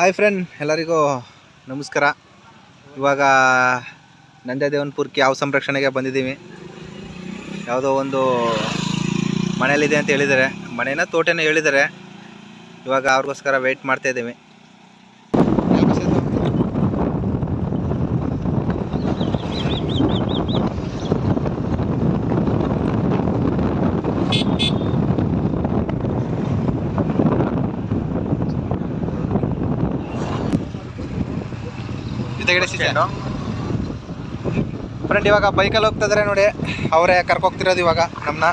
Hi friend ಎಲ್ಲರಿಗೂ ನಮಸ್ಕಾರ. ಇವಾಗ ನಂದದೇವನ್ಪುರಕ್ಕೆ ಯಾವ ಸಂರಕ್ಷಣೆಗೆ ಬಂದಿದ್ದೀವಿ. ಯಾವುದೋ ಒಂದು ಮನೇಲಿದೆ ಅಂತ ಹೇಳಿದ್ದಾರೆ. ಮನೇನ ತೋಟನೇ ಹೇಳಿದ್ದಾರೆ. ಇವಾಗ ಅವ್ರಿಗೋಸ್ಕರ ವೆಯ್ಟ್ ಮಾಡ್ತಾ ಇದ್ದೀವಿ ಫ್ರೆಂಡ್ ಇವಾಗ ಬೈಕಲ್ಲಿ ಹೋಗ್ತಿದ್ರೆ ನೋಡಿ ಅವರೇ ಕರ್ಕೋಗ್ತಿರೋದು ಇವಾಗ ನಮ್ಮನ್ನ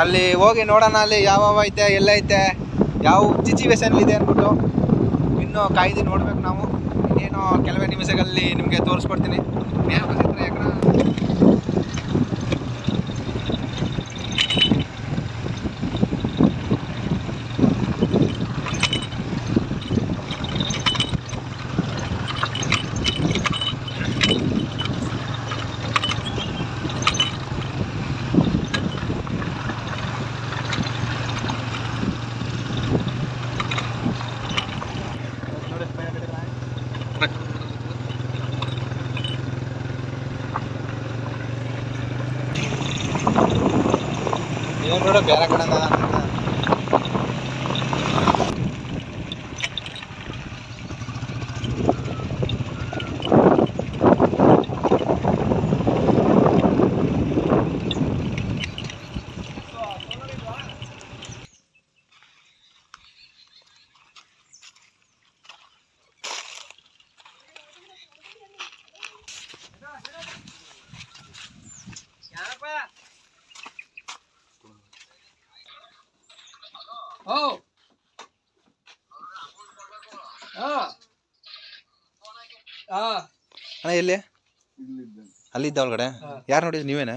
ಅಲ್ಲಿ ಹೋಗಿ ನೋಡೋಣ ಅಲ್ಲಿ ಯಾವ ಐತೆ ಎಲ್ಲ ಐತೆ ಯಾವ ಸಿಚುವೇಶನ್ ಇದೆ ಅಂದ್ಬಿಟ್ಟು ಇನ್ನೂ ಕಾಯ್ದು ನೋಡ್ಬೇಕು ನಾವು. ಇನ್ನೇನು ಕೆಲವೇ ನಿಮಿಷಗಳಲ್ಲಿ ನಿಮಗೆ ತೋರಿಸ್ಕೊಡ್ತೀನಿ. ನ್ಯಾಯ ನೋಡ ಬೇರೆ ಕಡೆ ಓ ಹಾ ಹಾ ಅಣ್ಣ ಎಲ್ಲಿ? ಅಲ್ಲಿದ್ದ ಒಳಗಡೆ? ಹಾ. ಯಾರು ನೋಡಿದ್ರಿ ನೀವೇನ?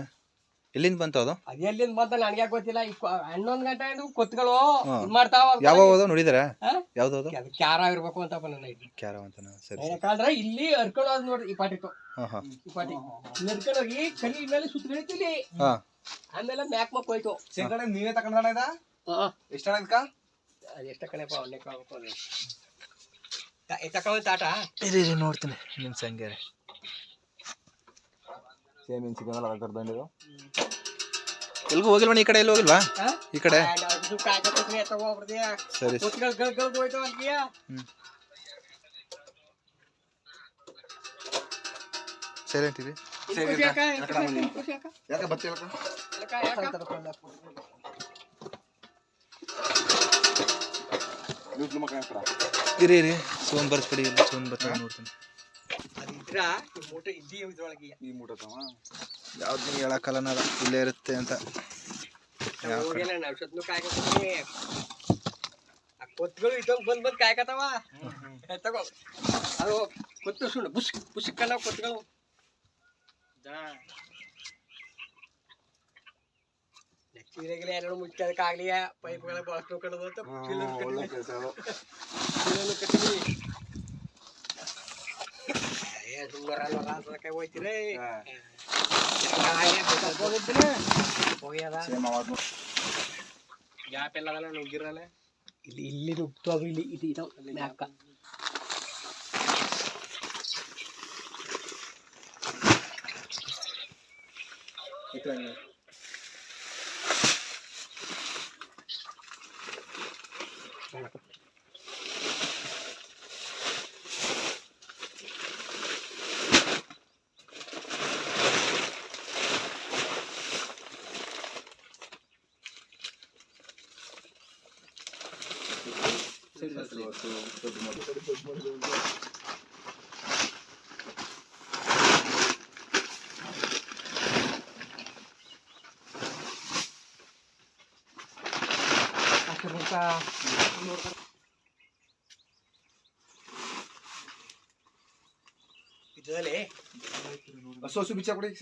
ಎಲ್ಲಿಂದ ಬಂತು ಅದು? ಅದ್ ಎಲ್ಲಿಂದ ಬಂತ ಯಾಕೆ ಗೊತ್ತಿಲ್ಲ. ಈ ಕೊ- ಹನ್ನೊಂದ್ ಗಂಟೆ ಆಯ್ತು ಕೊತ್ಗಳು ಹಾ. ಇದ್ ಮಾಡ್ತಾವ ಯಾವ ಹೋದ ನೋಡಿದಾರ? ಹಾ? ಯಾವ್ದು ಅದು? ಕ್ಯಾರ ಇರ್ಬೇಕು ಅಂತ ನನ್ನ ಇದು ಕ್ಯಾರ ಅಂತನ ಸರಿ ಯಾಕಂದ್ರೆ ಇಲ್ಲಿ ಹರ್ಕೊಂಡು ಹೋದ್ ನೋಡ್ರಿ ಈ ಪಾಟಿತ್ತು ಹಾ ಹಾಂ. ಈ ಪಾಟಿ. ಹೋಗಿ ಕಲಿ ಮೇಲೆ ಸುತ್ತ ನಡೀತಿಲಿ ಆಮೇಲೆ ಮ್ಯಾಕ್ ಮಕ್ ಹೋಯ್ತು. ಶೇಖರಣೆ ನೀವೇ ತಕೊಂಡ ಇದ? ಹಾ. ಎಷ್ಟು ಹಣ ಇದಕ್ಕ? ಅದ್ ಎಷ್ಟ ಕಣಪ್ಪ ಒಳ್ಳೆ ತಕೊಂಡ್ ತಾಟ ಇರಿ ಇರಿ ನೋಡ್ತೀನಿ ನಿಮ್ಮ ಸಂಗ್ಯಾರೆ. ಸೇಮ್ ಇನ್ ಸಿಗಲ್ಲ ಅದರ ದಂಡಿದು ಎಲ್ಗೂ ಹೋಗಿಲ್ವಾ ಈ ಕಡೆ? ಎಲ್ಲಿ ಹೋಗಿಲ್ವಾ? ಈ ಕಡೆ? ಸರಿ. ಸೈಲೆಂಟ್. ಯಾಕೆ ಇರಿ ಇರಿ. ಸೋನ್ ಬರ್ಸ್ಬಿಡಿ ಸೋನ್ ಬರ್ಸ್ಬಿಡಿ ನೋಡ್ತೀನಿ. ಅದಿದ್ರ ಈ ಮೂಟೆ ಇದ್ದಿ ಇದ್ರೊಳಗೆ. ಈ ಮೂಟತವ ಯಾವ್ದು ಹೇಳಕ್ಕಲ್ಲ ಇಲ್ಲೇ ಇರುತ್ತೆ ಅಂತ? ಹೋಗಿಲ್ಲ ನಾವ್ ಸತ್ನು ಕಾಯ್ಕೊತೀವಿ ಆ ಕೊತ್ಗಳು ಬಂದು ಬಂದ್ ಬಂದ್ ಕಾಯ್ಕತಾವ ತಗೋ. ಅದು ಕೊತ್ತು ಸುಣ್ಣ ಬುಸ್ ಬುಸ್ಕಲ್ಲ ಕೊತ್ಗಳು. ಸುಂದರ ಅಲ್ವರ ಹೋಯ್ತಿರೇ ಹಾ. ಹೋಗ್ಯದ ಸೇಮ್ ಅವತ್ತು ಗ್ಯಾಪ್ ಎಲ್ಲ ಅದಲ್ಲ ನುಗ್ಗಿರಲ್ಲ ಇಲ್ಲಿ ಇಲ್ಲಿ ನುಗ್ತು ಅದು ಇಲ್ಲಿ ಇದು ಇದು ಮ್ಯಾಕ Seriously. भुका झाले सोसू कुठे इथे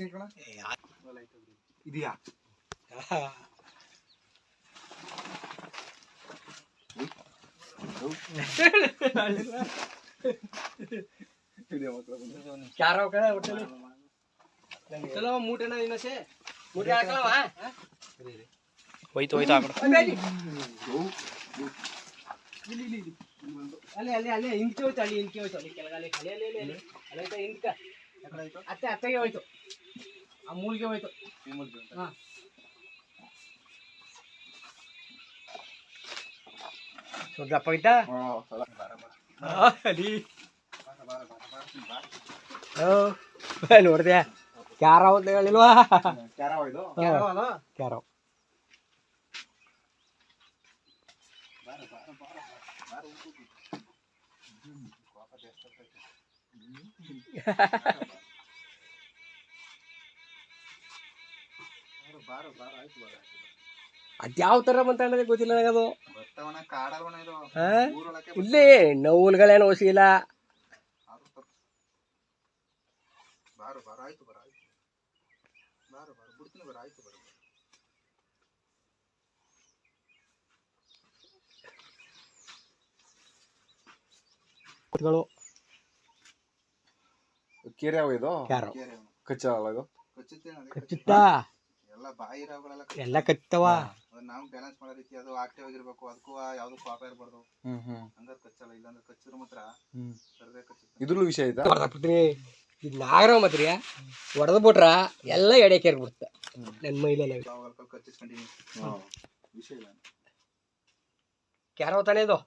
चार चलो मोठे नाही नसे. मोठे ऐकला ಹೋಯ್ತು ಹೋಯ್ತು ಆ ಕಡೆ ಬೇಡಿ ಇಲ್ಲಿ ಇಲ್ಲಿ ಇಲ್ಲಿ. ಅಲ್ಲೇ ಅಲ್ಲೇ ಅಲ್ಲೇ. ಹಿಂದ್ಕೆ ಹೋಯ್ತು ಅಲ್ಲಿ ಹಿಂದ್ಕೆ ಹೋಯ್ತು ಅಲ್ಲಿ. ಕೆಳಗೆ ಅಲ್ಲಿ ಅಲ್ಲಿ ಅಲ್ಲಿ. ಅಲ್ಲಿ ಹೋಯ್ತು ಹಿಂದ್ಕ. ಅತ್ತೆ ಅತ್ತೆಗೆ ಹೋಯ್ತು. ಆ ಮೂಲ್ಗೆ ಹೋಯ್ತು. ಹಾ. ಇದ್ದ ನೋಡ್ದೆ. ಕ್ಯಾರ ಕ್ಯಾರವ ಇದು ಕ್ಯಾರ ಅದ್ಯಾವ ತರ ಬಂತ ಗೊತ್ತಿಲ್ಲ ನನಗದು. ಇಲ್ಲಿ ನೌಲ್ಗಳೇನು ಓಸಿಲ್ಲ ಆದ್ರೂ ತಪ್ಪು. ಬಾರು ಬಾರು ಆಯ್ತು ಬರ ಆಯ್ತು ಬಾರು ಬಾರು ಬಿಡ್ತೀನಿ ಬರ ಆಯ್ತು ಬರ ಇದು ಕ್ಯಾರ ಕೇರೆ. ಇದು? ಅದೇ ಕಚ್ಚುತ್ತಾ ಎಲ್ಲ ಬಾಯಿ ರಾವುಗಳೆಲ್ಲ ಎಲ್ಲ ಕಚ್ಚವ ಅದನ್ನ ನಾವು ಬ್ಯಾಲೆನ್ಸ್ ಮಾಡೋ ರೀತಿ ಅದು ಆಕ್ಟಿವ್ ಆಗಿರ್ಬೇಕು ಅದಕ್ಕೂ ಯಾವ್ದು ಪಾಪ ಇರಬಾರ್ದು ಹಂಗಾರೆ ಕಚ್ಚಲ್ಲ ಇಲ್ಲಾಂದ್ರೆ ಕಚ್ಚಿದ್ರು ಮಾತ್ರ ಸರದೇ ಕಚ್ಚುತ್ತೆ ಇದ್ರಲ್ಲೂ ವಿಷಯ ಐತಾ ಹೊಡೆದ್ಬಿಡ್ತೀನಿ ಇದು ನಾಗರ ಮಾತ್ರಿ ಹೊಡೆದು ಬಿಟ್ರ ಎಲ್ಲ ಎಡೆ ಕೇರ್ಬಿಡುತ್ತೆ ನನ್ನ ಮೈಲೆಲ್ಲ ಅವಾಗ ಕಚ್ಚಿಸ್ಕೊಂಡಿನಿ ಹಾ ವಿಷಯ ಇಲ್ಲ. ಕ್ಯಾರ ತಾನೇ ಇದು?